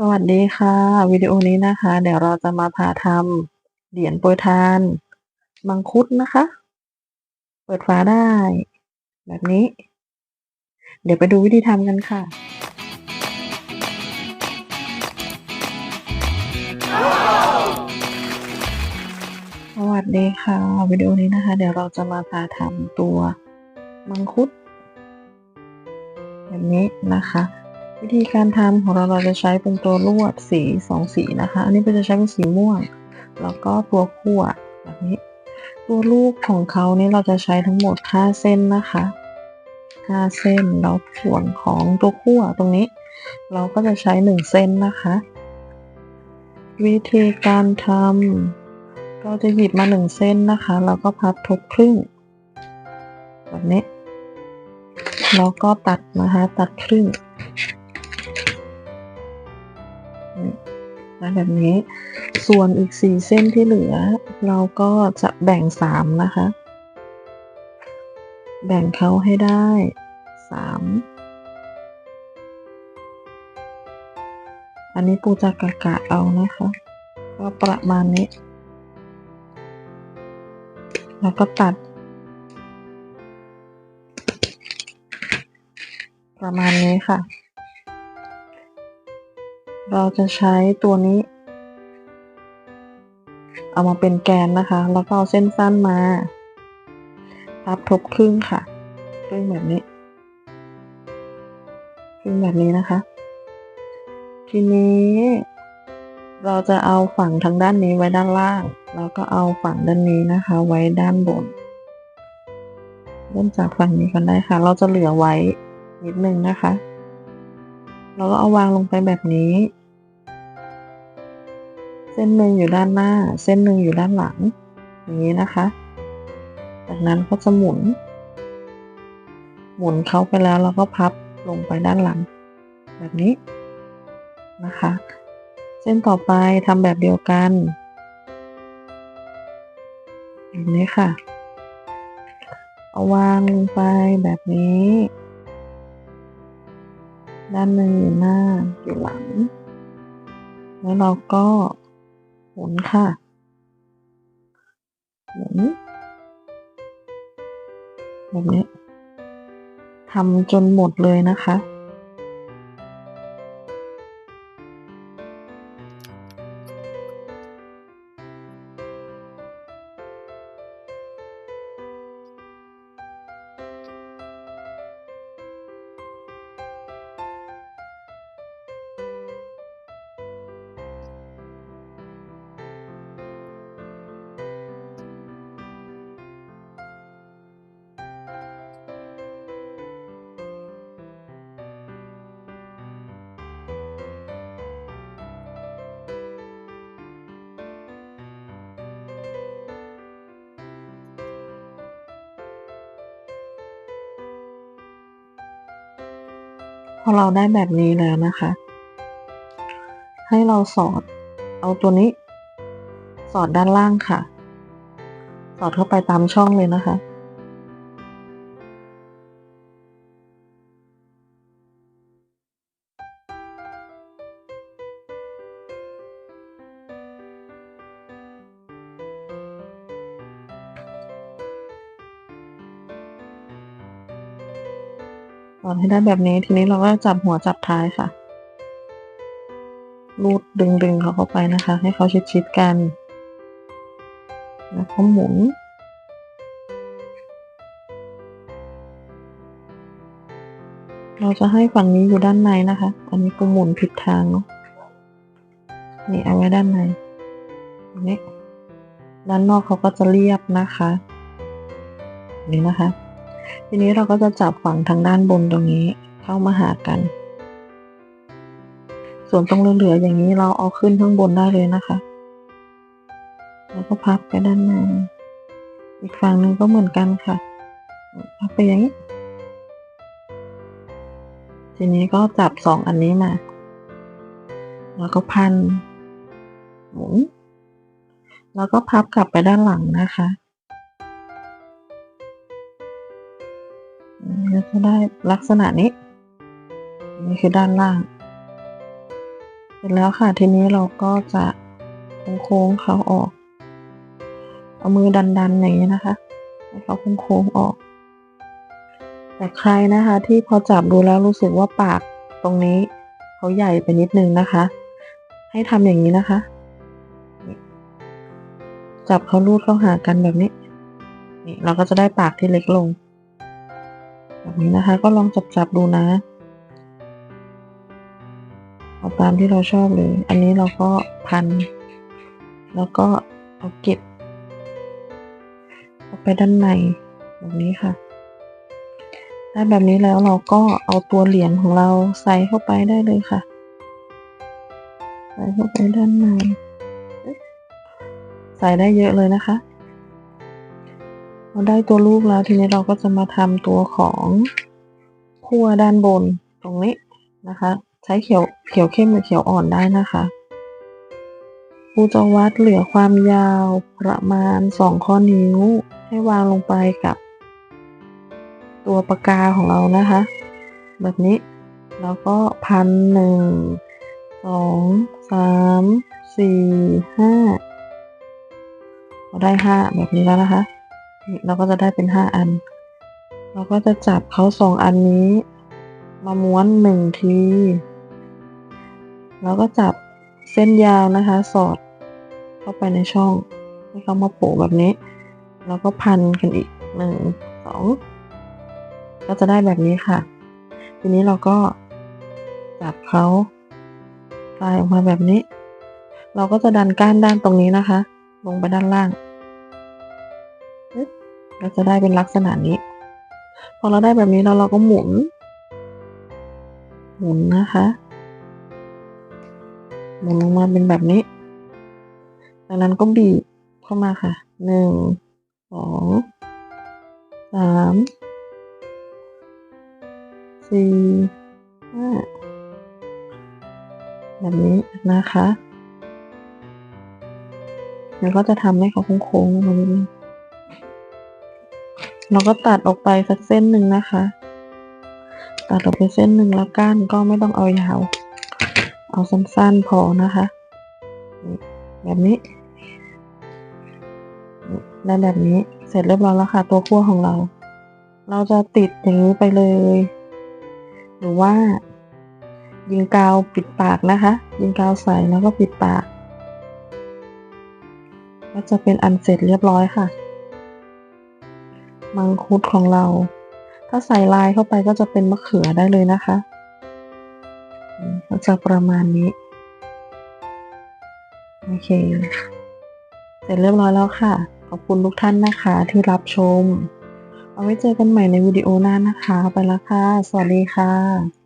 สวัสดีค่ะ วิดีโอนี้นะคะ เดี๋ยวเราจะมาพาทำเหรียญโปรยทาน มังคุดนะคะ เปิดฝาได้ แบบนี้ เดี๋ยวไปดูวิธีทำกันค่ะ สวัสดีค่ะ วิดีโอนี้นะคะ เดี๋ยวเราจะมาพาทำตัวมังคุด แบบนี้นะคะ วิธีการทำของเราเราจะใช้เป็นตัวลวดสีสองสีนะคะ อันนี้เราจะใช้เป็นสีม่วง แล้วก็ตัวขั้วแบบนี้ ตัวลูกของเขานี่เราจะใช้ทั้งหมด 5 เส้นนะคะ5เส้นแล้วส่วนของตัวขั้วตรงนี้ เราก็จะใช้ 1 เส้นนะคะ วิธีการทำก็จะหยิบมา 1 เส้นนะคะ แล้วก็พับทบครึ่งแบบนี้แล้วก็ตัดนะคะ ตัดครึ่ง นะแบบนี้ ส่วนอีกสี่เส้นที่เหลือ เราก็จะแบ่งสามนะคะ แบ่งเขาให้ได้สามอันนี้ปูจะกะกะเอานะคะ ก็ประมาณนี้ แล้วก็ตัด ประมาณนี้ค่ะ เราจะใช้ตัวนี้ เอามาเป็นแกนนะคะ แล้วก็เอาเส้นสั้นมาพับทบครึ่งค่ะครึ่งแบบนี้ครึ่งแบบนี้นะคะ ทีนี้เราจะเอาฝั่งทางด้านนี้ไว้ด้านล่าง แล้วก็เอาฝั่งด้านนี้นะคะ ไว้ด้านบน เริ่มจากฝั่งนี้กันได้ค่ะ เราจะเหลือไว้นิดนึงนะคะ เราก็เอาวางลงไปแบบนี้ เส้นหนึ่งอยู่ด้านหน้า เส้นหนึ่งอยู่ด้านหลัง อย่างนี้นะคะ จากนั้นก็จะหมุน หมุนเขาไปแล้วเราก็พับลงไปด้านหลัง แบบนี้นะคะ เส้นต่อไปทำแบบเดียวกันแบบนี้ค่ะ เอาวางลงไปแบบนี้ ด้านหนึ่งอยู่หน้าอยู่หลัง แล้วเราก็หมุนค่ะหมุนแบบนี้ทำจนหมดเลยนะคะ พอเราได้แบบนี้แล้วนะคะ ให้เราสอด เอาตัวนี้ สอดด้านล่างค่ะ สอดเข้าไปตามช่องเลยนะคะ สอดให้ได้แบบนี้ทีนี้เราก็จับหัวจับท้ายค่ะ รูดดึงดึงเขาเข้าไปนะคะ ให้เขาชิดชิดๆกันแล้วก็หมุนเราจะให้ฝั่งนี้อยู่ด้านในนะคะ อันนี้ก็หมุนผิดทางเนาะนี่เอาไว้ด้านในนนี้ด้านนอกเขาก็จะเรียบนะคะ นี่นะคะ ทีนี้เราก็จะจับฝั่งทางด้านบนตรงนี้เข้ามาหากัน ส่วนตรงเหลือๆอย่างนี้เราเอาขึ้นข้างบนได้เลยนะคะ แล้วก็พับไปด้านในอีกฝั่งหนึ่งก็เหมือนกันค่ะ พับไปอย่างนี้ ทีนี้ก็จับสองอันนี้มา แล้วก็พันหมุน แล้วก็พับกลับไปด้านหลังนะคะ ก็จะได้ลักษณะนี้ นี่คือด้านล่าง เสร็จแล้วค่ะทีนี้เราก็จะโค้งๆเขาออก เอามือดันๆอย่างนี้นะคะให้เขาโค้งๆออกแต่ใครนะคะที่พอจับดูแล้วรู้สึกว่าปากตรงนี้เขาใหญ่ไปนิดนึงนะคะ ให้ทำอย่างนี้นะคะ จับเขาลูดเข้าหากันแบบนี้ นี่เราก็จะได้ปากที่เล็กลง แบบนี้นะคะ ก็ลองจับจับๆดูนะเอาตามที่เราชอบเลย อันนี้เราก็พัน แล้วก็เอาเก็บเอาไปด้านในแบบนี้ค่ะ ได้แบบนี้แล้วเราก็เอาตัวเหรียญของเราใส่เข้าไปได้เลยค่ะ ใส่เข้าไปด้านใน ใส่ได้เยอะเลยนะคะ เราได้ตัวลูกแล้วทีนี้เราก็จะมาทำตัวของขั้วด้านบนตรงนี้นะคะ ใช้เขียวเขียวเข้มหรือเขียวอ่อนได้นะคะครูจะวัดเหลือความยาวประมาณสองข้อนิ้ว ให้วางลงไปกับตัวปากกาของเรานะคะ แบบนี้แล้วก็พันหนึ่งสองสามสี่ห้าเราได้ห้าแบบนี้แล้วนะคะ เราก็จะได้เป็นห้าอัน เราก็จะจับเขาสองอันนี้ มาม้วนหนึ่งทีแล้วก็จับเส้นยาวนะคะ สอดเข้าไปในช่องให้เขามาโผล่แบบนี้ แล้วก็พันกันอีกหนึ่งสองก็จะได้แบบนี้ค่ะ ทีนี้เราก็จับเขาปลายออกมาแบบนี้ เราก็จะดันก้านด้านตรงนี้นะคะ ลงไปด้านล่าง ก็จะได้เป็นลักษณะนี้ พอเราได้แบบนี้แล้วเราก็หมุน หมุนนะคะ หมุนลงมาเป็นแบบนี้ จากนั้นก็บีบเข้ามาค่ะ หนึ่ง สอง สาม สี่ห้าแบบนี้นะคะแล้วก็จะทำให้เขาโค้งๆมานิดนึง เราก็ตัดออกไปสักเส้นหนึ่งนะคะ ตัดออกไปเส้นหนึ่งแล้วก้านก็ไม่ต้องเอายาว เอาสั้นๆพอนะคะ แบบนี้นี่ได้แบบนี้เสร็จเรียบร้อยแล้วค่ะ ตัวขั้วของเรา เราจะติดอย่างนี้ไปเลย หรือว่า ยิงกาวปิดปากนะคะ ยิงกาวใส่แล้วก็ปิดปาก ก็จะเป็นอันเสร็จเรียบร้อยค่ะ มังคุดของเรา ถ้าใส่ลายเข้าไปก็จะเป็นมะเขือได้เลยนะคะ ก็จะประมาณนี้ โอเค เสร็จเรียบร้อยแล้วค่ะ ขอบคุณทุกท่านนะคะที่รับชม เอาไว้เจอกันใหม่ในวิดีโอหน้านะคะ ไปแล้วค่ะ สวัสดีค่ะ